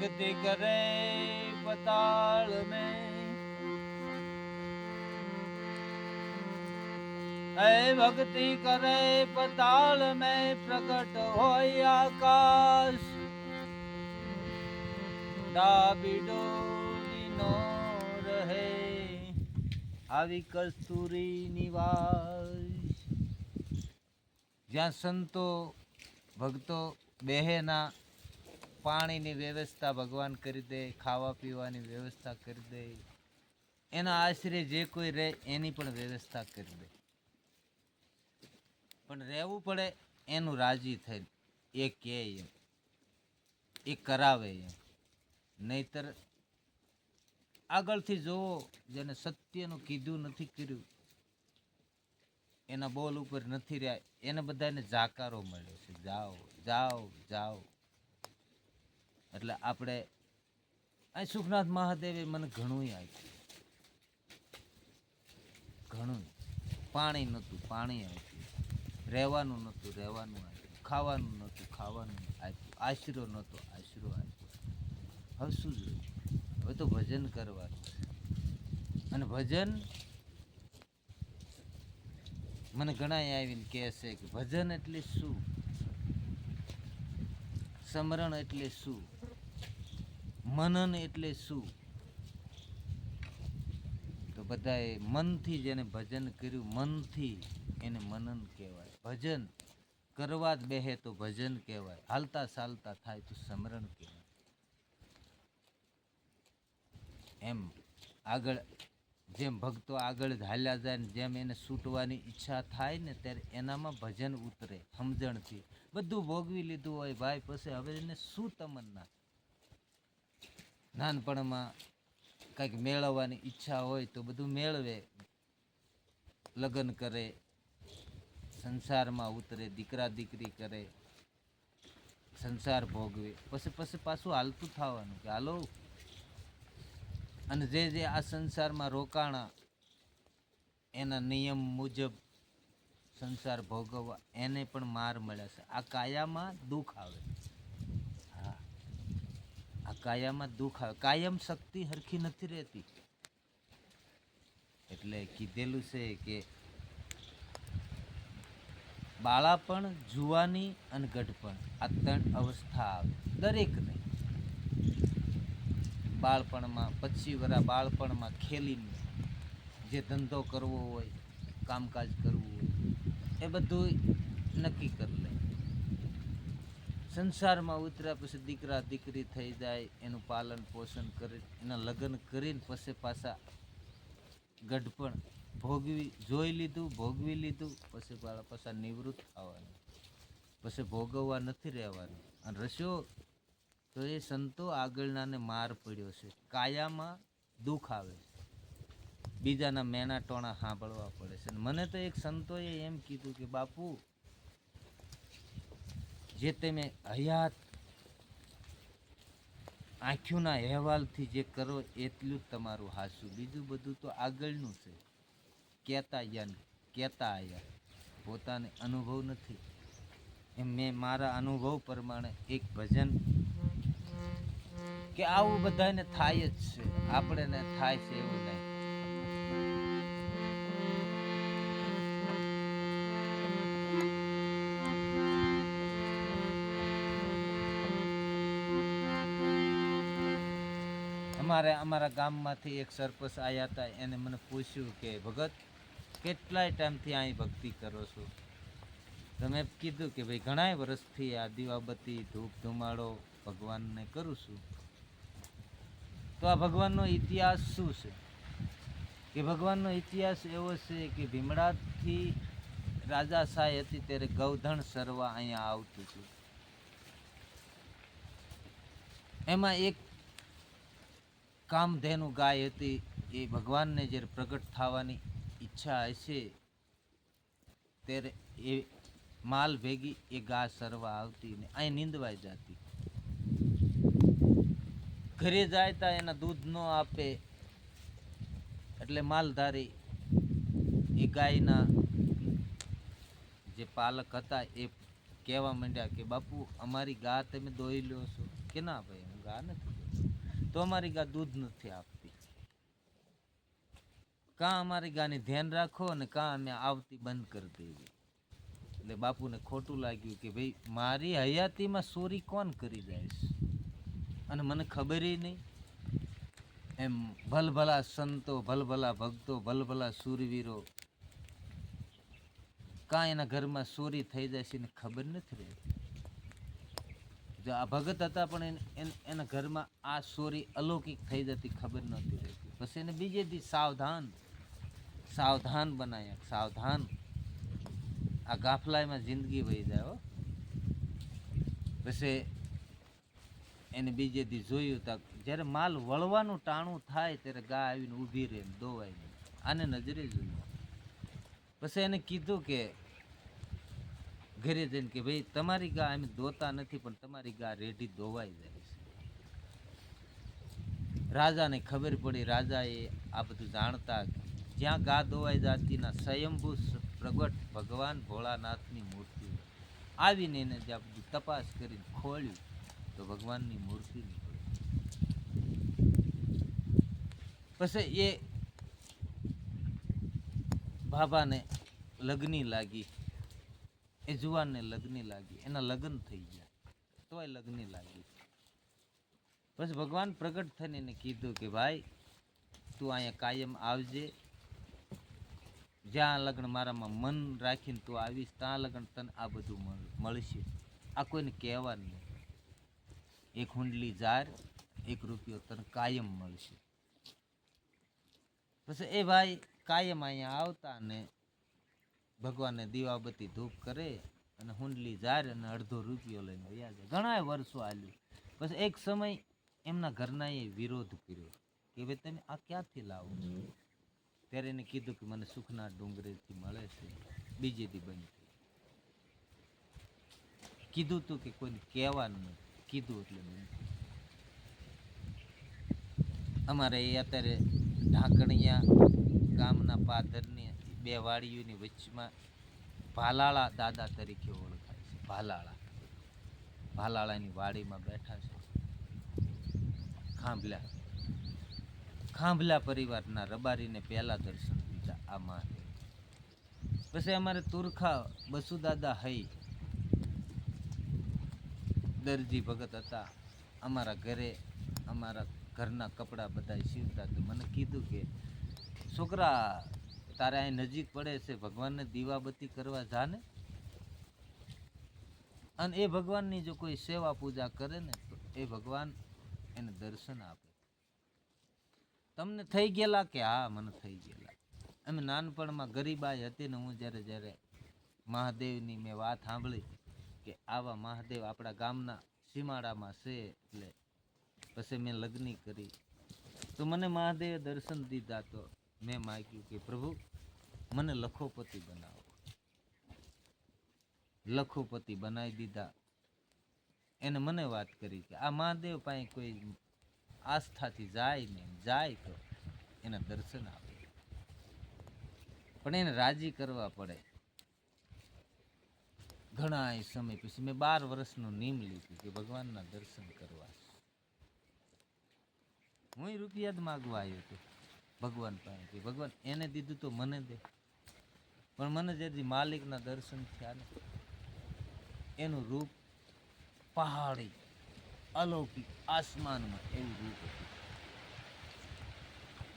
भक्ति करे पताल में ऐ भक्ति करे पताल में प्रकट होय आकाश ડાબીડો નો રહે આવી કસ્તુરી નિવાસ જ્યાં સંતો ભક્તો બહેના પાણીની વ્યવસ્થા ભગવાન કરી દે ખાવા પીવાની વ્યવસ્થા કરી દે. એના આશરે જે કોઈ રહે, એની પણ વ્યવસ્થા કરી દે. પણ રહેવું પડે, એનું રાજી થઈ એ કહે એમ. એ કરાવે એમ. નહીતર આગળથી જોવો, જેને સત્યનું કીધું નથી કર્યું, એના બોલ ઉપર નથી રહ્યા, એને બધાને જાકારો મળ્યો છે. જાઓ જાઓ જાઓ. એટલે આપણે અહીં સુખનાથ મહાદેવે મને ઘણું આપ્યું. ઘણું પાણી નહોતું, પાણી આપ્યું. રહેવાનું નહોતું, રહેવાનું આપ્યું. ખાવાનું નહોતું, ખાવાનું આપ્યું. આશરો નહોતો, આશરો આપ્યો. હવે શું જોઈએ? હવે તો ભજન કરવાનું અને ભજન મને ઘણા આવીને કહે છે કે ભજન એટલે શું? સમરણ એટલે શું? મનન એટલે શું? તો બધાએ મનથી જેને ભજન કર્યું. મનથી એને મનન કહેવાય. ભજન કરવા જ બેહે તો ભજન કહેવાય. હાલતા ચાલતા થાય તો સમરણ કહેવાય. એમ આગળ જેમ ભક્તો આગળ હાલ્યા જાય ને જેમ એને છૂટવાની ઈચ્છા થાય ને ત્યારે એનામાં ભજન ઉતરે, સમજણથી. બધું ભોગવી લીધું હોય, ભાઈ પછી હવે એને શું તમન્ના? નાનપણમાં કંઈક મેળવવાની ઈચ્છા હોય તો બધું મેળવે. લગ્ન કરે, સંસારમાં ઉતરે, દીકરા દીકરી કરે, સંસાર ભોગવે. પછી પછી પાછું હાલતું થવાનું કે હાલો. અને જે જે આ સંસારમાં રોકાણા, એના નિયમ મુજબ સંસાર ભોગવવા, એને પણ માર મળે છે. આ કાયામાં દુઃખ આવે. આ કાયામાં દુઃખ આવે. કાયમ શક્તિ હરખી નથી રહેતી. એટલે કીધેલું છે કે બાળાપણ જુવાની અને ગઢપણ આ ત્રણ અવસ્થા આવે. દરેકને બાળપણમાં પચી વરા બાળપણમાં ખેલીને જે ધંધો કરવો હોય, કામકાજ કરવું હોય, એ બધું નક્કી કરી લે. સંસારમાં ઉતર્યા પછી દીકરા, દીકરી થઈ જાય, એનું પાલન પોષણ કરી, એના લગ્ન કરીને પછી પાછા ગઢપણ ભોગવી, જોઈ લીધું, ભોગવી લીધું, પછી પાછા નિવૃત્ત થવાનું. પછી ભોગવવા નથી રહેવાનું. અને રસ્યો, તો એ સંતો આગળનાને માર પડ્યો છે. કાયામાં દુઃખ આવે છે. બીજાના મેના ટોણા સાંભળવા પડે છે. મને તો એક સંતોએ એમ કીધું કે, બાપુ જે તમે હયાત આંખીઓના અહેવાલથી જે કરો, એટલું જ તમારું હાસું બીજું બધું તો આગળનું છે. કહેતા યાન કહેતા આયા. પોતાને અનુભવ નથી. એમ મેં મારા અનુભવ પ્રમાણે એક ભજન કે આવું બધાને થાય જ છે. આપણે થાય છે એવું નહીં. અમારે અમારા ગામમાંથી એક સરપંચ આવ્યા હતા, એને મને પૂછ્યું કે, ભગત, કેટલાય ટાઈમથી અહીં ભક્તિ કરો છો? તમે કીધું કે, ભાઈ, ઘણાય વર્ષથી આ દીવાબત્તી ધૂપ ધુમાડો ભગવાનને કરું છું. તો આ ભગવાનનો ઇતિહાસ શું છે? કે ભગવાનનો ઇતિહાસ એવો છે કે ભીમડાથી રાજા સાહેબ હતી, ત્યારે ગૌધણ સરવા અહીંયા આવતું હતું. એમાં એક કામધેનુ ગાય હતી. એ ભગવાનને જ્યારે પ્રગટ થવાની ઈચ્છા હશે, ત્યારે એ માલ ભેગી એ ગા સરવા આવતી ને અહીં નીંદવાઈ જતી. ઘરે જાય તા એના દૂધ ન આપે, એટલે માલધારી એ ગાયના જે પાલક હતા એ કહેવા માંડ્યા કે, બાપુ, અમારી ગા તમે દોઈ લો છો. કે ના ભાઈ, હું ગા નથી તો અમારી ગા દૂધ નથી આપતી. કાં અમારી ગાની ધ્યાન રાખો અને કાં અમે આવતી બંધ કરી દેવી. એટલે બાપુને ખોટું લાગ્યું કે ભાઈ, મારી હયાતીમાં ચોરી કોણ કરી જાય અને મને ખબર નહીં. એમ ભલભલા સંતો, ભલભલા ભક્તો, ભલભલા સૂરવીરો, કાં એના ઘરમાં ચોરી થઈ જાય છે એને ખબર નથી રહેતી? જો આ ભગત હતા પણ એને- એને- ઘરમાં આ સોરી અલૌકિક થઈ જતી ખબર નહોતી રહેતી. પછી એને બીજે દી સાવધાન સાવધાન બનાયા, સાવધાન. આ ગાફલાઈમાં જિંદગી વહી જાય પછી એને બીજે દી જોયું તા જ્યારે માલ વળવાનું ટાણું થાય ત્યારે ગા આવીને ઊભી રહે દોવાઈને આને નજરે જોયું. પછી એને કીધું કે ઘરે જઈને કે ભાઈ, તમારી ગા અમે દોતા નથી, પણ તમારી ગા રેઢી દોવાઈ જાય છે. રાજાને ખબર પડી, રાજાએ આ બધું જાણતા જ્યાં ગા દોવાઈ જાતીના સ્વયંભૂ પ્રગટ ભગવાન ભોળાનાથની મૂર્તિ આવીને એને જ્યાં બધું તપાસ કરીને ખોલ્યું તો ભગવાનની મૂર્તિ નીકળી. પછી એ બાબાને લગ્ની લાગી. એ જુવાનને લગ્ન લાગી, એના લગ્ન થઈ ગયા. તોય લગ્ન લાગી. પછી ભગવાન પ્રગટ થઈને એને કીધું કે ભાઈ, તું અહીંયા કાયમ આવજે. જ્યાં લગ્ન મારામાં મન રાખીને તું આવીશ, ત્યાં લગ્ન તને આ બધું મળશે. આ કોઈને કહેવા નહીં. એક હુંડલી જાર, એક રૂપિયો તને કાયમ મળશે. પછી એ ભાઈ કાયમ અહીંયા આવતા ને ભગવાનને દીવાબત્તી ધૂપ કરે અને હુંડલી જાર અને અડધો રૂપિયો લઈને વયા ઘણા વર્ષો હાલ્યું પછી એક સમય એમના ઘરના એ વિરોધ કર્યો કે ભાઈ તમે આ ક્યાંથી લાવો છો? ત્યારે એને કીધું કે મને સુખના ડુંગરેથી મળે છે. બીજે દી બંધ કીધું તું કે કોઈને કહેવાનું નથી કીધું એટલે અમારે એ અત્યારે ઢાંકણિયા ગામના પાદરની બે વાડીઓની વચમાં ભાલાળા દાદા તરીકે ઓળખાય છે. ભાલાળા. ભાલાળાની વાડીમાં બેઠા છે. ખાંભલા. ખાંભલા પરિવારના રબારીને પહેલા દર્શન દીધા. આ મહાદેવ પછી અમારે તુરખા બસુદાદા હઈ દરજી ભગત હતા. અમારા ઘરે, અમારા ઘરના કપડાં બધા સીવતા તો મને કીધું કે, છોકરા તારે અહીં નજીક પડે છે, ભગવાનને દીવાબત્તી કરવા જાને? અને એ ભગવાનની જો કોઈ સેવા પૂજા કરે ને, તો એ ભગવાન એને દર્શન આપે. તમને થઈ ગયેલા કે? હા, મને થઈ ગયેલા. અમે નાનપણમાં ગરીબાઈ હતી ને હું જ્યારે જ્યારે મહાદેવની મેં વાત સાંભળી કે આવા મહાદેવ આપણા ગામના સીમાડામાં છે એટલે પછી મેં લગ્ન કરી. તો મને મહાદેવે દર્શન દીધા તો મેં માગ્યું કે પ્રભુ મને લખોપતિ બનાવો. લખોપતિ બનાવી દીધા. એને મને વાત કરી કે આ મહાદેવ પાસે કોઈ આસ્થાથી જાય ને જાય તો એને દર્શન આપે. પણ એને રાજી કરવા પડે. ઘણા સમય પછી મેં બાર વર્ષનું નિયમ લીધું કે ભગવાનના દર્શન કરવા. હું રૂપિયા જ માગવા આવ્યો હતો. ભગવાન પાસે ભગવાન એને દીધું તો મને દે. પણ મને જેથી માલિકના દર્શન થયા ને, એનું રૂપ પહાડી, અલૌકિક આસમાનમાં એવું રૂપ હતું.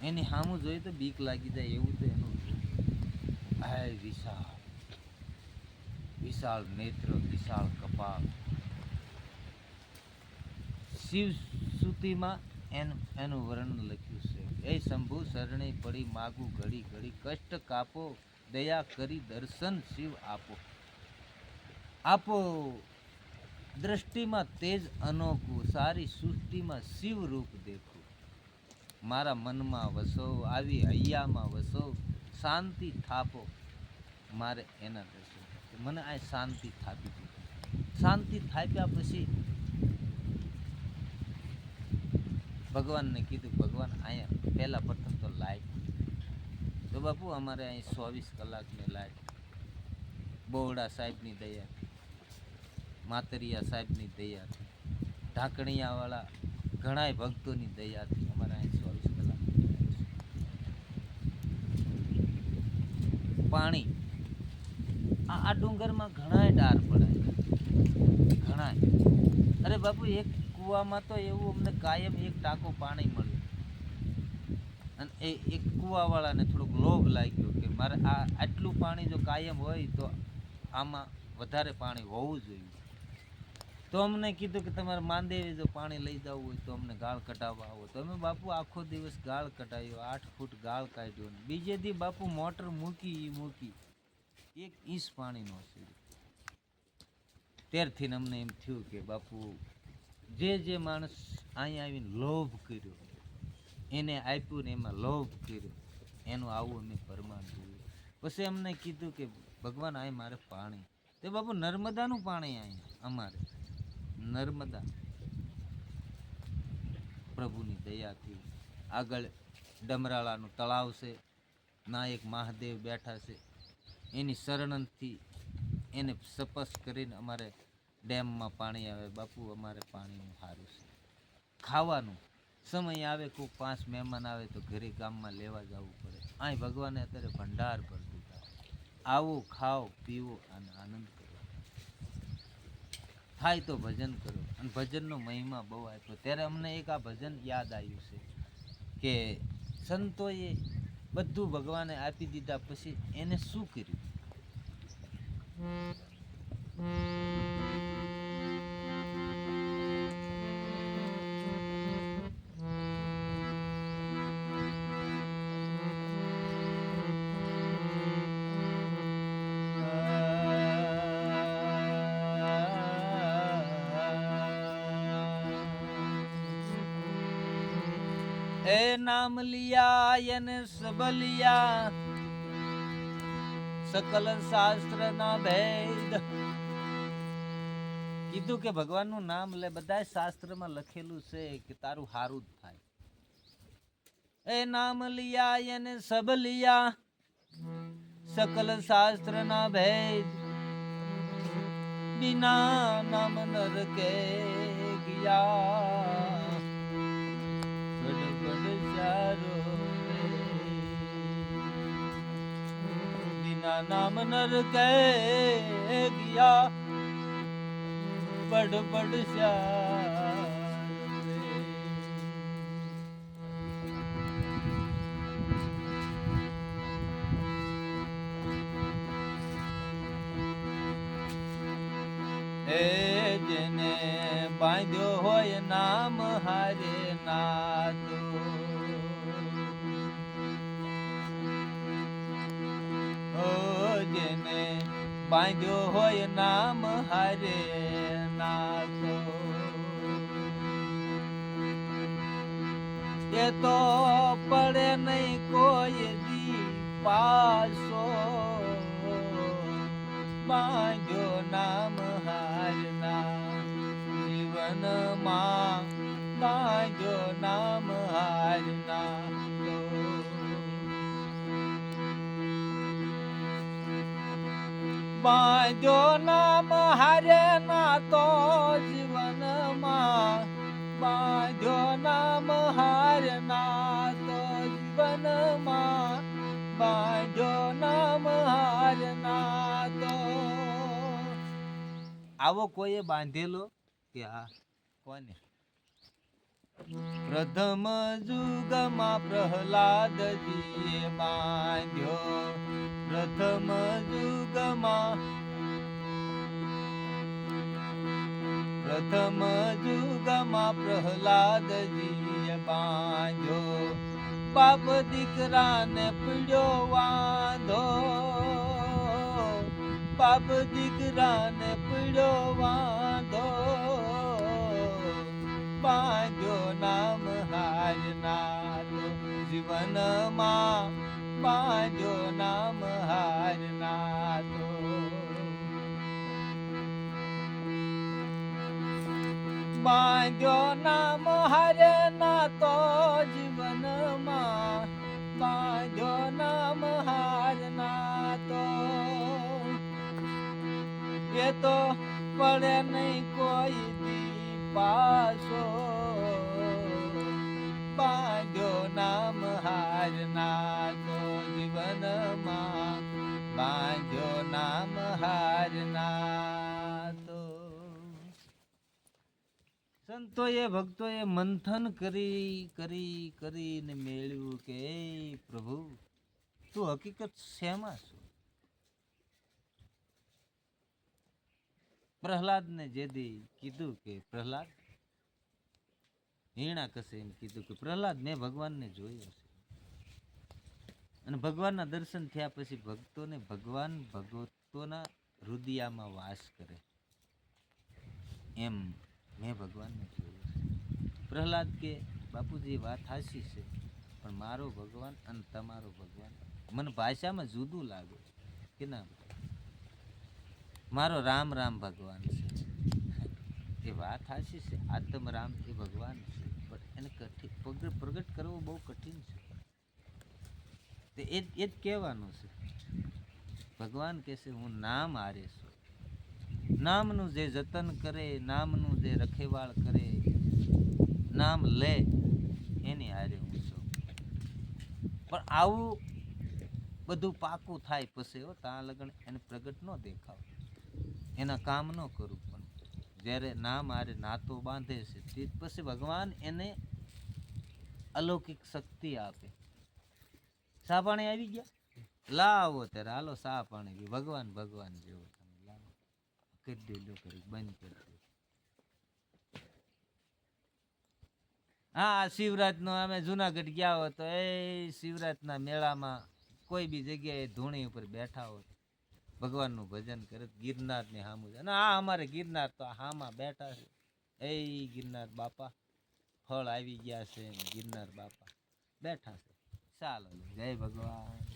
એની સામું જોઈએ તો બીક લાગી જાય એવું તો એનું રૂપ વિશાળ વિશાળ નેત્ર, વિશાળ કપાળ. શિવ સુતિમાં એન- એનું વર્ણન લખ્યું છે. એ શંભુ, શરણે પડી માગું ઘડી ઘડી, કષ્ટ કાપો દયા કરી દર્શન શિવ આપો. આપો દ્રષ્ટિમાં તેજ અનોખું, સારી સૃષ્ટિમાં શિવ રૂપ દેખું. મારા મનમાં વસો, આવી હૈયામાં વસો, શાંતિ થાપો. મારે એના દર્શન મને આ શાંતિ થાપી શાંતિ થાપ્યા પછી ભગવાનને કીધું, ભગવાન, અહીંયા પહેલા પ્રથમ તો લાઈટ બાપુ, અમારે અહીં ચોવીસ કલાકની લાઈટ. બોવડા સાહેબની દયા. માતરિયા સાહેબની દયા. ઢાંકણિયાવાળા ઘણાય ભક્તોની દયાથી અમારે અહીં ચોવીસ કલાક. પાણી. આ આ ડુંગરમાં ઘણાય ડાર પડાય ઘણાય. અરે બાપુ, એક કૂવામાં તો એવું અમને કાયમ એક ટાંકો પાણી મળ્યું અને એ એક કૂવાવાળાને થોડુંક લોભ લાગ્યો કે મારે આ આટલું પાણી જો કાયમ હોય તો આમાં વધારે પાણી હોવું જોઈએ. તો અમને કીધું કે તમારે માંદેવી જો પાણી લઈ જવું હોય તો અમને ગાળ કટાવવા આવો. તો અમે બાપુ આખો દિવસ ગાળ કટાવ્યો આઠ ફૂટ ગાળ કાઢ્યો બીજે દી બાપુ મોટર મૂકી એ મૂકી. એક ઇંચ પાણી નો ત્યારથી અમને એમ થયું કે બાપુ, જે જે માણસ અહીંયા આવીને લોભ કર્યો એને આપ્યું ને એમાં લોભ કર્યો. એનું આવું અમે પરમાન જોયું. પછી અમને કીધું કે, ભગવાન, આ મારે પાણી. તે બાપુ, નર્મદાનું પાણી અહીંયા અમારે. નર્મદા. પ્રભુની દયાથી. આગળ ડમરાળાનું તળાવ છે. નાયક મહાદેવ બેઠા છે. એની શરણથી એને સપસ કરીને અમારે ડેમમાં પાણી આવે. બાપુ, અમારે પાણીનું સારું છે. ખાવાનું. સમય આવે કોઈ પાંચ મહેમાન આવે તો ઘરે ગામમાં લેવા જવું પડે. અહીં ભગવાને અત્યારે ભંડાર પર દીધા. આવો, ખાઓ, પીવો અને આનંદ કરો. થાય તો ભજન કરો. અને ભજનનો મહિમા બહુ આપ્યો. ત્યારે અમને એક આ ભજન યાદ આવ્યું છે કે સંતોએ બધું ભગવાને આપી દીધા પછી એને શું કર્યું? નામ લિયા યને સકલ શાસ્ત્ર ના ભેદ. કીધું કે ભગવાનનું નામ લે બધા શાસ્ત્રમાં લખેલું છે કે તારું હારું જ થાય. એ નામ લિયા યને સબ સકલ શાસ્ત્ર ના ભેદ. બિના નામ નર કે ગયા. નામ નર કે ગયા બડ બડ ચારો રે. એ જેને બાંધ્યો હોય નામ બાંધ્યો હોય નામ હારે નાથો. એ તો પડે નહીં કોઈ દી પાસો બાંધ્યો બાંધ્યો નામ હારે ના તો જીવનમાં બાંધ્યો નામ હારે ના તો જીવનમાં બાંધ્યો નામ હારે ના તો. આવો કોઈએ બાંધેલો? કે હા, કોને? પ્રથમ જુગમાં પ્રહલાદજીએ બાંધ્યો. પ્રથમ જુગમાં પ્રથમ જુગમાં પ્રહલાદજીએ બાંધો બાપ દીકરાને પીડ્યો વાંધો. બાપ દીકરાને પીડ્યો વાંધો. બાંધ્યો નામ હારના જીવનમાં બાંધ્યો નામ હારના તો બાંધ્યો નામ હરે નાતો જીવનમાં. બાંધ્યો નામ હાર ના તો એ તો પડે નહીં કોઈ દી પાસો હારના તો સંતોએ, ભક્તોએ મંથન કરી કરી, કરીને મેળ્યું કે પ્રભુ, તું હકીકત શેમાં છું? પ્રહલાદને જેદી કીધું કે, પ્રહલાદ, હીણા કસે? એમ કીધું કે, પ્રહલાદ, મેં ભગવાનને જોયો છે. અને ભગવાનના દર્શન થયા પછી ભક્તોને ભગવાન ભગવતોના હૃદયામાં વાસ કરે. એમ મેં ભગવાનને જોયું. પ્રહલાદ કે, બાપુજી, વાત હાસી છે, પણ મારો ભગવાન અને તમારો ભગવાન. મને ભાષામાં જુદું લાગે કે ના મારો રામ રામ ભગવાન છે. એ વાત હાસી છે, આત્મ રામ એ ભગવાન છે, પણ એને કઠિન પ્રગટ કરવો બહુ કઠિન છે. તે એ જ કહેવાનું છે. ભગવાન કહેશે, હું નામ હારે છું નામનું જે જતન કરે, નામનું જે રખેવાળ કરે, નામ લે, એની હારે હું છું. પણ આવું બધું પાકું થાય પછી હો ત્યાં લગન એને પ્રગટ ન દેખાવ. એના કામ ન કરું પણ જ્યારે નામ હારે નાતો બાંધે છે, તે પછી ભગવાન એને અલૌકિક શક્તિ આપે. સાબાણે આવી ગયા? લાવો ત્યારે. હાલો સા પાણી. ભગવાન ભગવાન જેવો તમે લાવો. કરી દે લો કરી બંધ કરી દે. હા, શિવરાતનો અમે જુનાગઢ ગયા હો તો એ શિવરાતના મેળામાં કોઈ બી જગ્યાએ ધૂણી ઉપર બેઠા હોત. ભગવાનનું ભજન કરે ગિરનારની ગિરનાર હામું છે. અને આ અમારે ગિરનાર તો હામાં બેઠા છે. એ ગિરનાર બાપા. ફળ આવી ગયા છે ગિરનાર બાપા. બેઠા છે. ચાલો, જય ભગવાન.